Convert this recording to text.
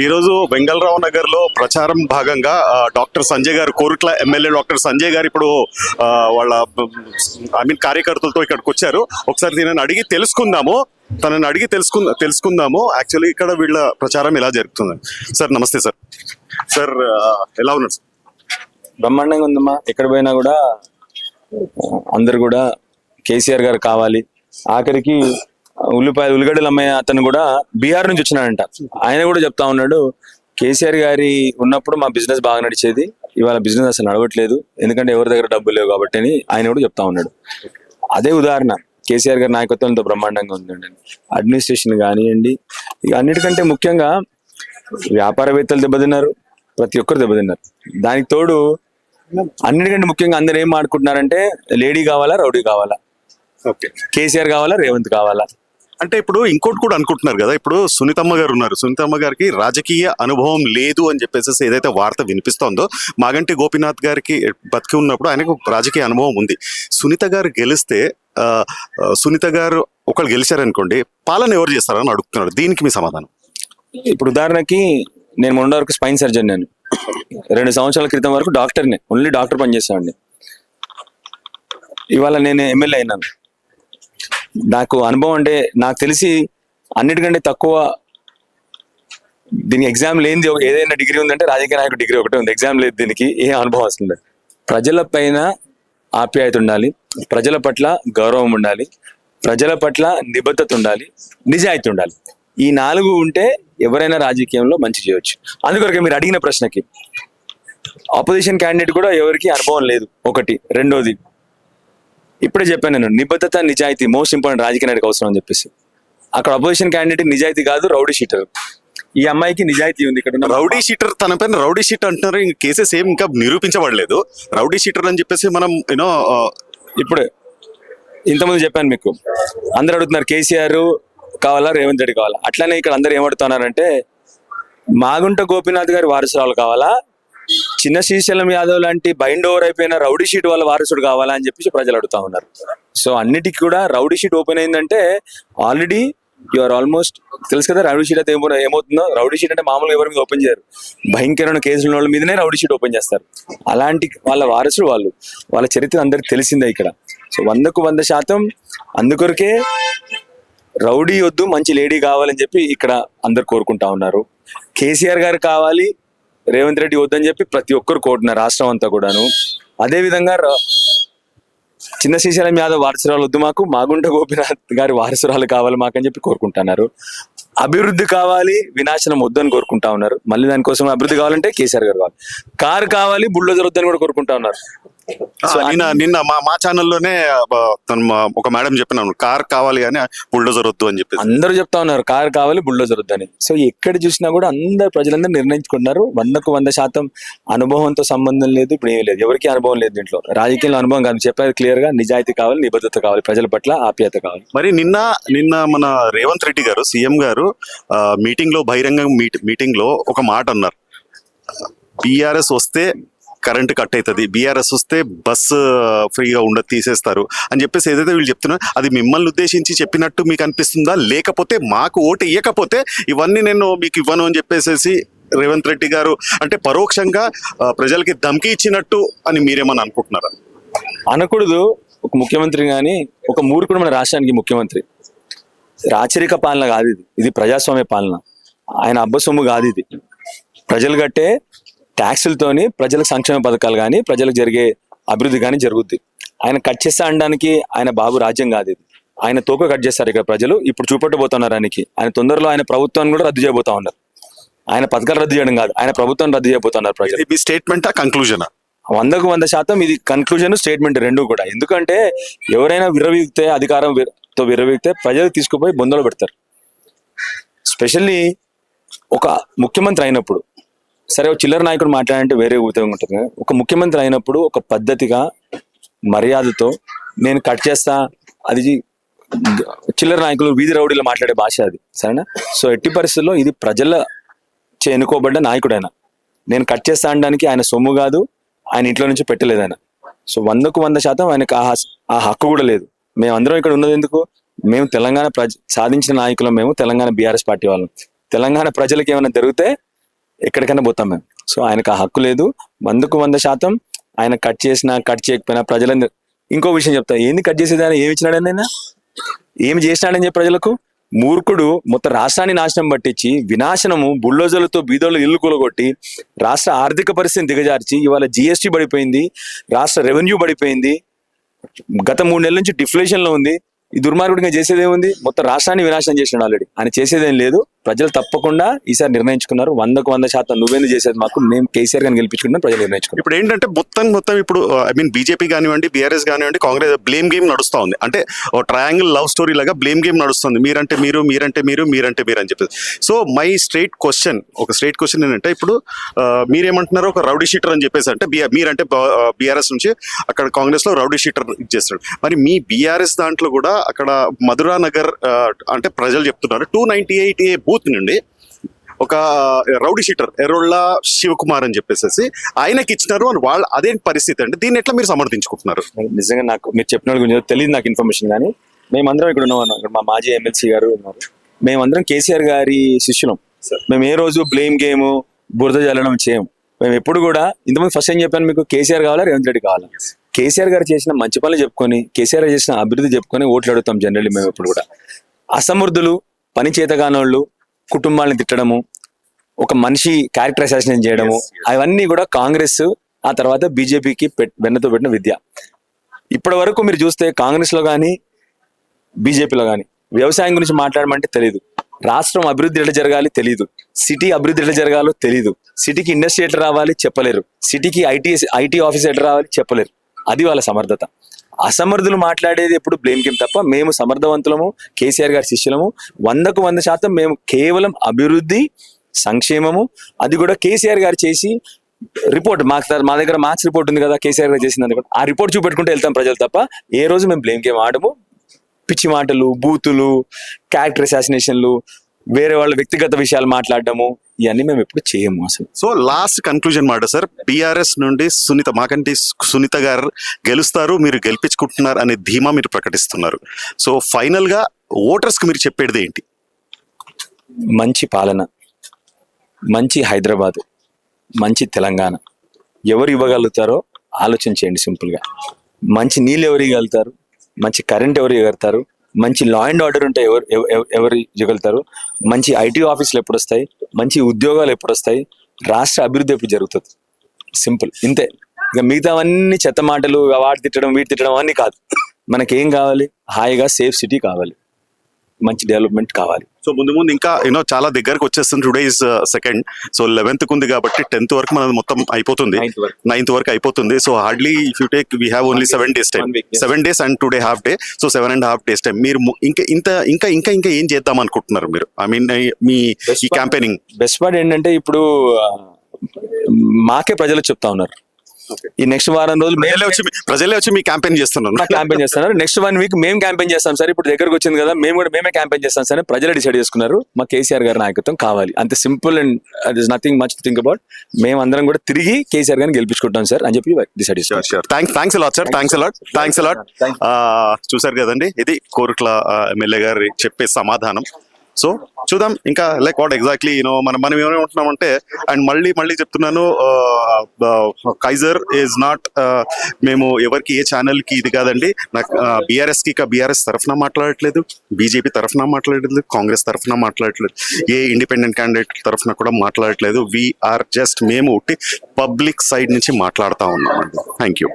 ఈ రోజు వెంగళరావు నగర్లో ప్రచారం భాగంగా డాక్టర్ సంజయ్ గారు కోరుట్ల ఎమ్మెల్యే డాక్టర్ సంజయ్ గారు ఇప్పుడు వాళ్ళ ఐ మీన్ కార్యకర్తలతో ఇక్కడికి వచ్చారు. ఒకసారి దీనిని అడిగి తెలుసుకుందాము. తనని అడిగి తెలుసుకు తెలుసుకుందాము. యాక్చువల్లీ ఇక్కడ వీళ్ళ ప్రచారం ఎలా జరుగుతుంది? సార్ నమస్తే సార్. సార్ ఎలా ఉన్నారు సార్? బ్రహ్మాండంగా ఉందమ్మా. ఎక్కడ పోయినా కూడా అందరు కూడా కేసీఆర్ గారు కావాలి. ఆఖరికి ఉల్లిపాయలు ఉల్లిగడ్డలు అమ్మే అతను కూడా బీహార్ నుంచి వచ్చినాడంట. ఆయన కూడా చెప్తా ఉన్నాడు కేసీఆర్ గారి ఉన్నప్పుడు మా బిజినెస్ బాగా నడిచేది ఇవాళ బిజినెస్ అసలు నడవట్లేదు ఎందుకంటే ఎవరి దగ్గర డబ్బులు లేవు కాబట్టి అని ఆయన కూడా చెప్తా ఉన్నాడు. అదే ఉదాహరణ కేసీఆర్ గారి నాయకత్వంతో బ్రహ్మాండంగా ఉందండి. అడ్మినిస్ట్రేషన్ కానివ్వండి ఇక అన్నిటికంటే ముఖ్యంగా వ్యాపారవేత్తలు దెబ్బతిన్నారు ప్రతి ఒక్కరు దెబ్బతిన్నారు. దానికి తోడు అన్నిటికంటే ముఖ్యంగా అందరు ఏం ఆడుకుంటున్నారంటే లేడీ కావాలా రౌడీ కావాలా? ఓకే. కేసీఆర్ కావాలా రేవంత్ కావాలా? అంటే ఇప్పుడు ఇంకోటి కూడా అనుకుంటున్నారు కదా ఇప్పుడు సునీతమ్మ గారు ఉన్నారు. సునీతమ్మ గారికి రాజకీయ అనుభవం లేదు అని చెప్పేసి ఏదైతే వార్త వినిపిస్తోందో మాగంటి గోపీనాథ్ గారికి బతికి ఉన్నప్పుడు ఆయనకు రాజకీయ అనుభవం ఉంది. సునీత గారు గెలిస్తే సునీత గారు ఒకళ్ళు గెలిచారనుకోండి పాలన ఎవరు చేస్తారని అడుగుతున్నాడు దీనికి మీ సమాధానం? ఇప్పుడు ఉదాహరణకి నేను మొన్న వరకు స్పైన్ సర్జన్ నేను. రెండు సంవత్సరాల క్రితం వరకు డాక్టర్ని ఓన్లీ డాక్టర్ పనిచేసేవాడిని. ఇవాళ నేను ఎమ్మెల్యే అయినాను. నాకు అనుభవం అంటే నాకు తెలిసి అన్నిటికంటే తక్కువ దీనికి ఎగ్జామ్ లేనిది ఏదైనా డిగ్రీ ఉందంటే రాజకీయ నాయకుడు డిగ్రీ ఒకటే ఉంది. ఎగ్జామ్ లేదు దీనికి ఏ అనుభవం వస్తుంది ప్రజల పైన ఆప్యాయత ఉండాలి. ప్రజల పట్ల గౌరవం ఉండాలి. ప్రజల పట్ల నిబద్ధత ఉండాలి. నిజాయితీ ఉండాలి. ఈ నాలుగు ఉంటే ఎవరైనా రాజకీయంలో మంచి చేయవచ్చు అందుకొరకే మీరు అడిగిన ప్రశ్నకి ఆపోజిషన్ క్యాండిడేట్ కూడా ఎవరికి అనుభవం లేదు. ఒకటి. రెండోది ఇప్పుడే చెప్పాను నేను నిబద్ధత నిజాయితీ మోస్ట్ ఇంపార్టెంట్ రాజకీయ నాయకుడికి అవసరం అని చెప్పేసి. అక్కడ అపోజిషన్ క్యాండిడేట్ నిజాయితీ కాదు రౌడీ షీటర్. ఈ అమ్మాయికి నిజాయితీ ఉంది ఇక్కడ రౌడీ షీటర్ తన పైన రౌడీ షీటర్ అంటున్నారు ఇంక కేసెస్ ఏం ఇంకా నిరూపించబడలేదు. రౌడీ షీటర్ అని చెప్పేసి మనం యూనో ఇప్పుడు ఇంతకుముందు చెప్పాను మీకు. అందరు అడుగుతున్నారు కేసీఆర్ కావాలా రేవంత్ రెడ్డి కావాలా? అట్లానే ఇక్కడ అందరు ఏమడుతున్నారంటే మాగుంట గోపీనాథ్ గారి వారసురాలు కావాలా? చిన్న శ్రీశైలం యాదవ్ లాంటి బైండ్ ఓవర్ అయిపోయిన రౌడీ షీట్ వాళ్ళ వారసుడు కావాలా అని చెప్పేసి ప్రజలు అడుగుతా ఉన్నారు. సో అన్నిటికీ కూడా రౌడీ షీట్ ఓపెన్ అయిందంటే ఆల్రెడీ యు ఆర్ ఆల్మోస్ట్ తెలుసు కదా రౌడీ షీట్ అయితే ఏమో ఏమవుతుందో? రౌడీ షీట్ అంటే మామూలుగా ఎవరి మీద ఓపెన్ చేయరు. భయంకరమైన కేసులు వాళ్ళ మీదనే రౌడీ షీట్ ఓపెన్ చేస్తారు. అలాంటి వాళ్ళ వారసులు వాళ్ళు వాళ్ళ చరిత్ర అందరికి తెలిసిందే ఇక్కడ. సో వందకు వంద శాతం అందుకొరకే రౌడీ వద్దు మంచి లేడీ కావాలని చెప్పి ఇక్కడ అందరు కోరుకుంటా ఉన్నారు. కేసీఆర్ గారు కావాలి రేవంత్ రెడ్డి వద్దని చెప్పి ప్రతి ఒక్కరు కోరుతున్నారు రాష్ట్రం అంతా కూడాను. అదే విధంగా చిన్న శ్రీశైలం యాదవ్ వారసురాలు వద్దు మాకు మాగుంట గోపినాథ్ గారి వారసురాలు కావాలి మాకని చెప్పి కోరుకుంటున్నారు. అభివృద్ధి కావాలి వినాశనం వద్దని కోరుకుంటా ఉన్నారు. మళ్ళీ దానికోసం అభివృద్ధి కావాలంటే కేసీఆర్ గారు కావాలి. కారు కావాలి బుల్డోజర్ వద్దని కూడా కోరుకుంటా ఉన్నారు. నిన్న నిన్న మా మా ఛానల్లోనే ఒక మేడం చెప్పినాను కార్ కావాలి అని బుల్డోజర్ వద్దు అని చెప్పేసి. అందరూ చెప్తా ఉన్నారు కారు కావాలి బుల్డోజర్ వద్దని సో ఎక్కడ చూసినా కూడా అందరు ప్రజలందరూ నిర్ణయించుకుంటున్నారు. వందకు వంద శాతం అనుభవంతో సంబంధం లేదు ఇప్పుడు ఏమీ లేదు. ఎవరికి అనుభవం లేదు దీంట్లో. రాజకీయంలో అనుభవం కాదు. చెప్పేది క్లియర్గా నిజాయితీ కావాలి నిబద్ధత కావాలి ప్రజల పట్ల ఆప్యాయత కావాలి. మరి నిన్న నిన్న మన రేవంత్ రెడ్డి గారు సీఎం గారు మీటింగ్లో బహిరంగ మీట్ మీటింగ్లో ఒక మాట అన్నారు. బీఆర్ఎస్ వస్తే కరెంట్ కట్ అవుతుంది. బీఆర్ఎస్ వస్తే బస్సు ఫ్రీగా ఉండదు తీసేస్తారు. అని చెప్పేసి ఏదైతే వీళ్ళు చెప్తున్నారు అది మిమ్మల్ని ఉద్దేశించి చెప్పినట్టు మీకు అనిపిస్తుందా? లేకపోతే మాకు ఓటు ఇవ్వకపోతే ఇవన్నీ నేను మీకు ఇవ్వను అని చెప్పేసి రేవంత్ రెడ్డి గారు అంటే పరోక్షంగా ప్రజలకి ధమ్కి ఇచ్చినట్టు అని మీరేమని అనుకుంటున్నారా? అనకూడదు. ఒక ముఖ్యమంత్రి కానీ ఒక మూర్ఖుడు మన రాష్ట్రానికి ముఖ్యమంత్రి. రాచరిక పాలన కాదు ఇది. ఇది ప్రజాస్వామ్య పాలన. ఆయన అబ్బసొమ్ము కాదు ఇది. ప్రజలు కట్టే ట్యాక్సులతోని ప్రజలకు సంక్షేమ పథకాలు కానీ ప్రజలకు జరిగే అభివృద్ధి కానీ జరుగుద్ది. ఆయన కట్ చేస్తా అనడానికి ఆయన బాబు రాజ్యం కాదు ఇది. ఆయన తోక కట్ చేస్తారు ఇక్కడ ప్రజలు. ఇప్పుడు చూపెట్టబోతున్నారు ఆయనకి. ఆయన తొందరలో ఆయన ప్రభుత్వాన్ని కూడా రద్దు చేయబోతా ఉన్నారు. ఆయన పథకాలు రద్దు చేయడం కాదు. ఆయన ప్రభుత్వాన్ని రద్దు చేయబోతున్నారు ప్రజలు. ఇది మీ స్టేట్మెంటా కంక్లూజనా వందకు వంద శాతం ఇది కన్క్లూజన్ స్టేట్మెంట్ రెండు కూడా. ఎందుకంటే ఎవరైనా విర్రవీగితే అధికారం విర- తో విర్రవీగితే ప్రజలు తీసుకుపోయి బొందలో పెడతారు. స్పెషల్లీ ఒక ముఖ్యమంత్రి అయినప్పుడు సరే ఒక చిల్లర నాయకుడు మాట్లాడంటే వేరే ఉద్యోగం ఉంటుంది ఒక ముఖ్యమంత్రి అయినప్పుడు ఒక పద్ధతిగా మర్యాదతో నేను కట్ చేస్తా అది చిల్లర నాయకులు వీధి రౌడీలో మాట్లాడే భాష అది సరేనా? సో ఎట్టి పరిస్థితుల్లో ఇది ప్రజల చే ఎన్నుకోబడ్డ నేను కట్ చేస్తా అనడానికి ఆయన సొమ్ము కాదు ఆయన ఇంట్లో నుంచి పెట్టలేదు ఆయన. సో వందకు వంద శాతం ఆయనకు ఆ ఆ హక్కు కూడా లేదు. మేమందరం ఇక్కడ ఉన్నది ఎందుకు? మేము తెలంగాణ ప్రజ సాధించిన నాయకులం మేము తెలంగాణ బీఆర్ఎస్ పార్టీ వాళ్ళం. తెలంగాణ ప్రజలకు ఏమైనా జరిగితే ఎక్కడికైనా పోతాం మేము. సో ఆయనకు ఆ హక్కు లేదు. వందకు వంద శాతం ఆయన కట్ చేసినా కట్ చేయకపోయినా ప్రజలందరూ ఇంకో విషయం చెప్తా. ఏంది కట్ చేసేది ఆయన? ఏమి ఇచ్చినాడని ఆయన ఏమి చేసినాడని చెప్పి ప్రజలకు? మూర్ఖుడు మొత్తం రాష్ట్రాన్ని నాశనం పట్టించి వినాశనము బుల్డోజర్లతో బీదోళ్ళు ఇల్లు కూలగొట్టి రాష్ట్ర ఆర్థిక పరిస్థితిని దిగజార్చి ఇవాళ జిఎస్టీ పడిపోయింది రాష్ట్ర రెవెన్యూ పడిపోయింది. గత మూడు నెలల నుంచి డిఫ్లేషన్లో ఉంది. ఈ దుర్మార్గుడిగా చేసేదేముంది మొత్తం రాష్ట్రాన్ని వినాశనం చేసినాడు ఆల్రెడీ ఆయన చేసేదేం లేదు. ప్రజలు తప్పకుండా ఈసారి నిర్ణయించుకున్నారు. వందకు వంద శాతం నువ్వేందు చేసేది మాకు మేము కేసీఆర్ గారిని గెలిపించుకుంటాం ప్రజలు నిర్ణయించుకున్నారు. ఇప్పుడు ఏంటంటే మొత్తం మొత్తం ఇప్పుడు uh, ఐ మీన్ బీజేపీ కానివ్వండి బీఆర్ఎస్ కానివ్వండి కాంగ్రెస్ బ్లేమ్ గేమ్ నడుస్తూ ఉంది. అంటే ఓ ట్రయాంగిల్ లవ్ స్టోరీ లాగా బ్లేమ్ గేమ్ నడుస్తుంది. మీరంటే మీరు మీరంటే మీరు మీరంటే మీరు అని చెప్పేసి. సో మై స్ట్రైట్ క్వశ్చన్ ఒక స్ట్రైట్ క్వశ్చన్ ఏంటంటే ఇప్పుడు uh, మీరేమంటున్నారు? ఒక రౌడీ షీటర్ అని చెప్పేసి అంటే మీరంటే uh, బీఆర్ఎస్ నుంచి అక్కడ కాంగ్రెస్లో రౌడీ షీటర్ ఇచ్చేస్తాడు మరి మీ బీఆర్ఎస్ దాంట్లో కూడా అక్కడ మధురా నగర్ అంటే ప్రజలు చెప్తున్నారు. Two ninety eight A booth నుండి ఒక రౌడీ షీటర్ ఎర్రోళ్ళ శివకుమార్ అని చెప్పేసి ఆయనకి ఇచ్చినారు అని వాళ్ళ అదే పరిస్థితి అండి. దీన్ని ఎట్లా మీరు సమర్థించుకుంటున్నారు? నిజంగా నాకు మీరు చెప్పిన వాళ్ళ గురించి తెలియదు నాకు ఇన్ఫర్మేషన్ కానీ మేమందరం ఇక్కడ ఉన్నాం ఇక్కడ మా మాజీ ఎమ్మెల్సీ గారు ఉన్నారు. మేమందరం కేసీఆర్ గారి శిష్యులం. మేము ఏ రోజు బ్లేమ్ గేమ్ బురద జల్లడం చేయం. మేము ఎప్పుడు కూడా ఇంతకుముందు ఫస్ట్ ఏం చెప్పాను మీకు? కేసీఆర్ కావాలా రేవంత్ రెడ్డి కావాలా? కేసీఆర్ గారు చేసిన మంచి పనులు చెప్పుకొని కేసీఆర్ గారు చేసిన అభివృద్ధి చెప్పుకొని ఓట్లు అడుగుతాం జనరల్లీ మేము ఎప్పుడు కూడా. అసమర్థులు పని చేతగానోళ్ళు కుటుంబాలను తిట్టడము ఒక మనిషి క్యారెక్టర్ అసాసినేషన్ చేయడము అవన్నీ కూడా కాంగ్రెస్ ఆ తర్వాత బీజేపీకి వెన్నతో పెట్టిన విద్య. ఇప్పటి వరకు మీరు చూస్తే కాంగ్రెస్లో కానీ బీజేపీలో కానీ వ్యవసాయం గురించి మాట్లాడమంటే తెలియదు రాష్ట్రం అభివృద్ధి ఎట్లా జరగాలి తెలియదు సిటీ అభివృద్ధి ఎట్లా జరగాలో తెలియదు సిటీకి ఇండస్ట్రీ ఎట్లా రావాలి చెప్పలేరు. సిటీకి ఐటీ ఐటీ ఆఫీస్ ఎట్లా రావాలి చెప్పలేరు. అది వాళ్ళ సమర్థత. అసమర్థులు మాట్లాడేది ఎప్పుడు బ్లేమ్ గేమ్ తప్ప మేము సమర్థవంతులము కేసీఆర్ గారి శిష్యులము. వందకు వంద శాతం మేము కేవలం అభివృద్ధి సంక్షేమము అది కూడా కేసీఆర్ గారు చేసి రిపోర్ట్ మాకు మా దగ్గర మార్క్స్ రిపోర్ట్ ఉంది కదా కేసీఆర్ గారు చేసింది కూడా ఆ రిపోర్ట్ చూపెట్టుకుంటే వెళ్తాం ప్రజలు తప్ప ఏ రోజు మేము బ్లేమ్ గేమ్ ఆడము. పిచ్చి మాటలు బూతులు క్యారెక్టర్ అసాసినేషన్లు వేరే వాళ్ళ వ్యక్తిగత విషయాలు మాట్లాడడము ఇవన్నీ మేము ఎప్పుడు చేయము అసలు. సో లాస్ట్ కన్క్లూజన్ మాట సార్ బీఆర్ఎస్ నుండి సునీత మాకంటి సునీత గారు గెలుస్తారు మీరు గెలిపించుకుంటున్నారు అనే ధీమా మీరు ప్రకటిస్తున్నారు. సో ఫైనల్గా ఓటర్స్కి మీరు చెప్పేది ఏంటి? మంచి పాలన మంచి హైదరాబాద్ మంచి తెలంగాణ. ఎవరు ఇవ్వగలుగుతారో ఆలోచన చేయండి సింపుల్గా. మంచి నీళ్ళు ఎవరు ఇవ్వగలుగుతారు? మంచి కరెంట్ ఎవరు ఇవ్వగలుగుతారు? మంచి లా అండ్ ఆర్డర్ ఉంటే ఎవరు ఎవ- ఎవ- ఎవరు ఇవ్వగలుగుతారు మంచి ఐటీ ఆఫీసులు ఎప్పుడు వస్తాయి? మంచి ఉద్యోగాలు ఎప్పుడు వస్తాయి? రాష్ట్ర అభివృద్ధి ఎప్పుడు జరుగుతుంది? సింపుల్ ఇంతే. ఇక మిగతావన్నీ చెత్త మాటలు వాటి తిట్టడం వీటి తిట్టడం అన్నీ కాదు. మనకేం కావాలి? హాయిగా సేఫ్ సిటీ కావాలి. మంచి డెవలప్మెంట్ కావాలి. సో ముందు ముందు ఇంకా యూనో చాలా దగ్గరకు వచ్చేస్తుంది. Today is second so eleventh ఉంది కాబట్టి టెన్త్ వరకు మనది మొత్తం అయిపోతుంది. నైన్త్ వరకు. అయిపోతుంది. So hardly if you take we have only seven days time. Seven days and today half day so seven and half days time మీరు ఇంకా ఇంత ఇంకా ఇంకా ఇంకా ఏం చేద్దాం అనుకుంటున్నారు మీరు? ఐ మీన్ మీ ఈ క్యాంపెయినింగ్ బెస్ట్ పార్ట్ ఏంటంటే ఇప్పుడు ఆ, మాకే ప్రజలు చెప్తా ఉన్నారు. ఈ నెక్స్ట్ వారం రోజులు ప్రజలే వచ్చి ప్రజలే వచ్చి మీ క్యాంపెయిన్ చేస్తున్నారు. క్యాంపెయిన్ చేస్తున్నారు. నెక్స్ట్ వన్ వీక్ మేము క్యాంపెయిన్ చేస్తాం సార్. ఇప్పుడు దగ్గరకు వచ్చింది కదా మేము కూడా మేమే క్యాంపెయిన్ చేస్తాం సార్ ప్రజలు డిసైడ్ చేసుకున్నారు. మా కేసీఆర్ గారి నాయకత్వం కావాలి. అంతే simple and is nothing much think about మేము అందరం కూడా తిరిగి కేసీఆర్ గారిని గెలిపించుకుంటాం సార్ అని చెప్పి decide sure thanks thanks a lot sir thanks a lot thanks a lot చూసారు కదండి? ఇది కోరుట్ల ఎమ్మెల్యే గారి చెప్పే సమాధానం. సో చూద్దాం. ఇంకా లైక్ వాట్ ఎగ్జాక్ట్లీ యూనో మనం మనం అంటే అండ్ మళ్ళీ మళ్ళీ చెప్తున్నాను కైజర్ ఈజ్ నాట్ మేము ఎవరికి ఏ ఛానల్కి ఇది కాదండి. నాకు బీఆర్ఎస్కి ఇక బీఆర్ఎస్ తరఫున మాట్లాడట్లేదు బీజేపీ తరఫున మాట్లాడలేదు కాంగ్రెస్ తరఫున మాట్లాడట్లేదు ఏ ఇండిపెండెంట్ క్యాండిడేట్ తరఫున కూడా మాట్లాడట్లేదు. వీఆర్ జస్ట్ మేము పబ్లిక్ సైడ్ నుంచి మాట్లాడుతూ ఉన్నామండి. Thank you